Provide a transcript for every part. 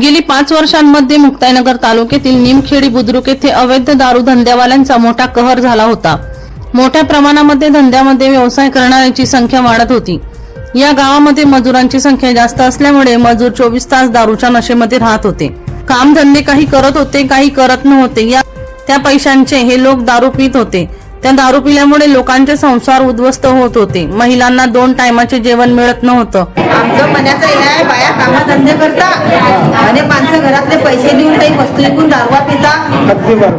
गेली पाच वर्षांमध्ये मुक्ताईनगर तालुक्यातील निमखेडी बुद्रुक येथे अवैध दारू धंद्यावाल्यांचा मोठा कहर झाला होता. मोठ्या प्रमाणामध्ये धंद्यामध्ये व्यवसाय करणाऱ्यांची संख्या वाढत होती. या गावामध्ये मजुरांची संख्या जास्त असल्यामुळे मजूर चोवीस तास दारूच्या नशेमध्ये राहत होते. काम धंदे काही करत होते काही करत नव्हते. या त्या पैशांचे हे लोक दारू पित होते. त्या दारू पिल्यामुळे लोकांचे संसार उद्ध्वस्त होत होते. महिलांना दोन टायमाचे जेवण मिळत नव्हतं. आमचं मनाचं हे आहे बाया कामधंदे करता. आणि माणसं घरातले पैसे देऊन काही वस्तू विकून दारवा पिता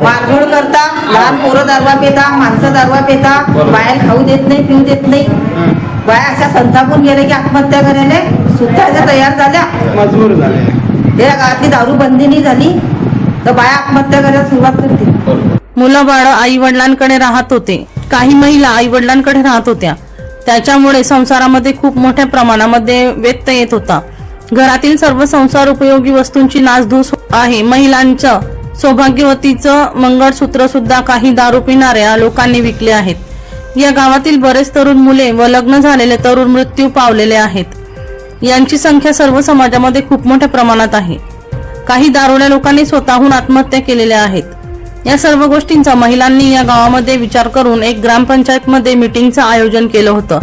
मारझोड करता लहान पोरं दारवा पिता माणसं दारवा पिता बाहेर खाऊ देत नाही पिऊ देत नाही. बाया अशा संतापून गेले की आत्महत्या करायला सुद्धा त्या तयार झाल्या. मजबूर झाले. या गावातली दारू बंदी नाही झाली. तर बाया आत्महत्या करायला सुरुवात करते मुलं बाळ आई वडिलांकडे राहत होते. काही महिला आई वडिलांकडे राहत होत्या. त्याच्यामुळे संसारामध्ये खूप मोठ्या प्रमाणामध्ये व्यत्यय येत होता. घरातील सर्व संसार उपयोगी वस्तूंची नासधूस आहे. महिलांचं सौभाग्यवतीचं मंगळसूत्र सुद्धा काही दारू पिणाऱ्या लोकांनी विकले आहेत. या गावातील बरेच तरुण मुले व लग्न झालेले तरुण मृत्यू पावलेले आहेत. यांची संख्या सर्व समाजामध्ये खूप मोठ्या प्रमाणात आहे. काही दारुड्या लोकांनी स्वतःहून आत्महत्या केलेल्या आहेत. या सर्व गोष्टींचा महिलांनी या गावामध्ये विचार करून एक ग्रामपंचायत मध्ये मिटिंगचं आयोजन केलं होतं.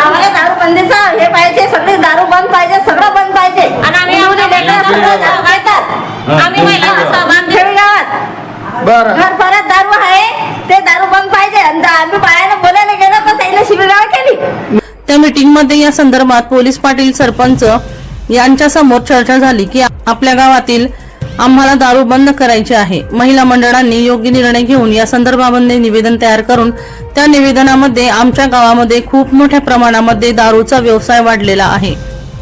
आम्हाला दारू बंदीचं हे पाहिजे सगळे दारू बंद पाहिजे सगळं बंद पाहिजे. आणि आम्ही सगळं दारू खातात. आम्ही महिलांचा सहभाग खेडेगावात बर. घर परत दारू आहे ते दारू बंद पाहिजे. आणि आम्ही बायानं बोलायला गेलो तर त्याला शिबिगाळ केली. त्या मीटिंगमध्ये या संदर्भात पोलीस पाटील सरपंच यांच्या समोर चर्चा झाली की आपल्या गावातील आम्हाला दारू बंद करायची आहे. महिला मंडळांनी योग्य निर्णय घेऊन या संदर्भामध्ये निवेदन तयार करून त्या निवेदनामध्ये आमच्या गावामध्ये खूप मोठ्या प्रमाणामध्ये दारूचा व्यवसाय वाढलेला आहे.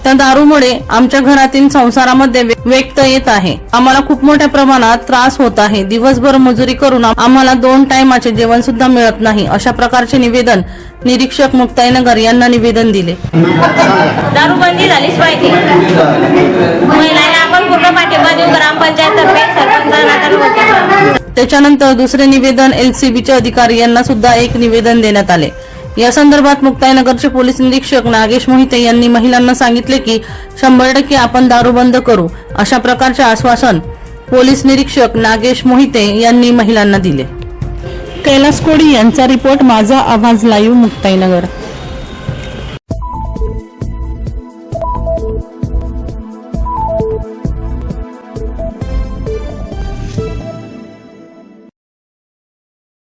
त्या दारूमुळे आमच्या घरातील संसारामध्ये व्यक्त येत आहे. आम्हाला खूप मोठ्या प्रमाणात त्रास होत आहे. दिवसभर मजुरी करून आम्हाला दोन टायमाचे जेवण सुद्धा मिळत नाही अशा प्रकारचे निवेदन निरीक्षक मुक्ताईनगर यांना निवेदन दिले. दारूबंदी झालीच पाहिजे. पूर्ण पाठिंबा देऊ ग्रामपंचायत तर्फे सरपंच त्याच्यानंतर दुसरे निवेदन एलसीबीचे अधिकारी यांना सुद्धा एक निवेदन देण्यात आले. या संदर्भात मुक्ताईनगरचे पोलीस निरीक्षक नागेश मोहिते यांनी महिलांना सांगितले की शंभर टक्के आपण दारू बंद करू. अशा प्रकारचे आश्वासन पोलीस निरीक्षक नागेश मोहिते यांनी महिलांना दिले. कैलास कोडी यांचा रिपोर्ट माझा आवाज लाईव्ह मुक्ताईनगर.